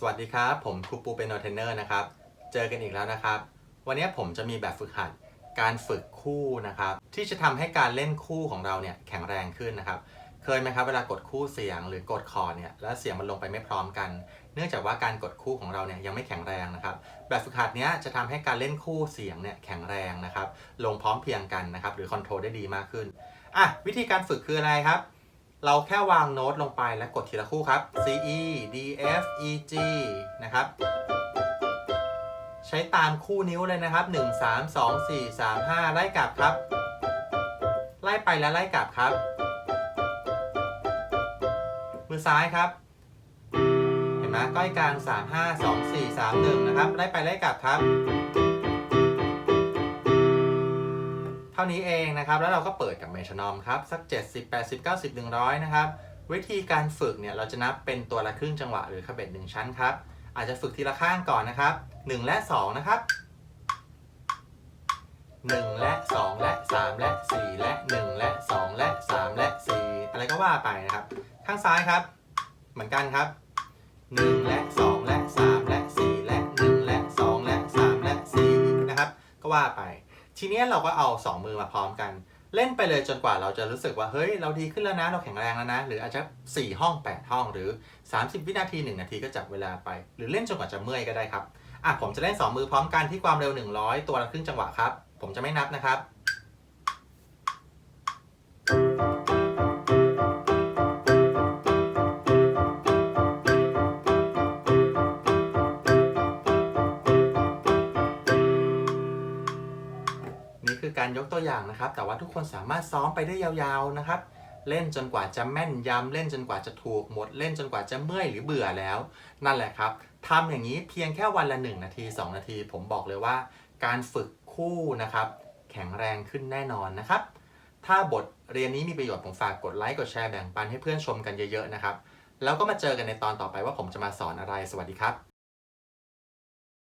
สวัสดีครับ ผมครูปูเป็นโนเทนเนอร์นะครับ เจอกันอีกแล้วนะครับ วันนี้ผมจะมีแบบฝึกหัดการฝึกคู่นะครับ ที่จะทำให้การเล่นคู่ของเราเนี่ยแข็งแรงขึ้นนะครับ เคยไหมครับเวลากดคู่เสียงหรือกดคอเนี่ยแล้วเสียงมันลงไปไม่พร้อมกัน เนื่องจากว่าการกดคู่ของเราเนี่ยยังไม่แข็งแรงนะครับ แบบฝึกหัดเนี้ยจะทำให้การเล่นคู่เสียงเนี่ยแข็งแรงนะครับ ลงพร้อมเพียงกันนะครับ หรือคอนโทรลได้ดีมากขึ้นอะวิธีการฝึกคืออะไรครับ เราแค่วางโน้ตลงไปและกดทีละคู่ครับ C E D F E G นะครับ ใช้ตามคู่นิ้วเลยนะครับ 1 3 2 4 3 5 ไล่กลับครับ ไล่ไปแล้วไล่กลับครับ มือซ้ายครับ เห็นไหมก้อยกลาง 3 5 2 4 3 1 นะครับ ไล่ไปไล่กลับครับ ท่านี้เองนะครับ แล้วเราก็เปิดกับเมทรนอมครับ สัก 70 80 90 100 นะครับ วิธีการฝึกเนี่ยเราจะนับเป็นตัวละครึ่งจังหวะหรือคาเบตหนึ่งชั้นครับ อาจจะฝึกทีละข้างก่อนนะครับ 1 และ 2 นะครับ 1 และ 2 และ 3 และ 4 และ 1 และ 2 และ 3 และ 4 อะไรก็ว่าไปนะครับ ข้างซ้ายครับ เหมือนกันครับ 1 และ 2 และ 3 และ 4 และ 1 และ 2 และ 3 และ 4 นะครับ ก็ว่าไป ทีนี้เราก็เอา2มือมาพร้อมกัน เล่นไปเลยจนกว่าเราจะรู้สึกว่าเฮ้ยเราดีขึ้นแล้วนะเราแข็งแรงแล้วนะ หรืออาจจะ 4 ห้อง 8 ห้องหรือ 30 วินาที 1 นาทีก็จับเวลาไป หรือเล่นจนกว่าจะเมื่อยก็ได้ครับอะผมจะเล่น 2 มือพร้อมกันที่ความเร็ว 100 ตัวละครึ่งจังหวะครับ ผมจะไม่นับนะครับ คือการยกตัวอย่างนะครับ แต่ว่าทุกคนสามารถซ้อมไปได้ยาวๆนะครับ เล่นจนกว่าจะแม่นยำเล่นจนกว่าจะถูกหมด เล่นจนกว่าจะเมื่อยหรือเบื่อแล้ว นั่นแหละครับทำอย่างนี้เพียงแค่วันละ 1 นาที 2 นาที ผมบอกเลยว่า การฝึกคู่นะครับ แข็งแรงขึ้นแน่นอนนะครับ ถ้าบทเรียนนี้มีประโยชน์ผมฝากกดไลค์กดแชร์แบ่งปันให้เพื่อนชมกันเยอะๆนะครับ แล้วก็มาเจอกันในตอนต่อไปว่าผมจะมาสอนอะไรสวัสดีครับ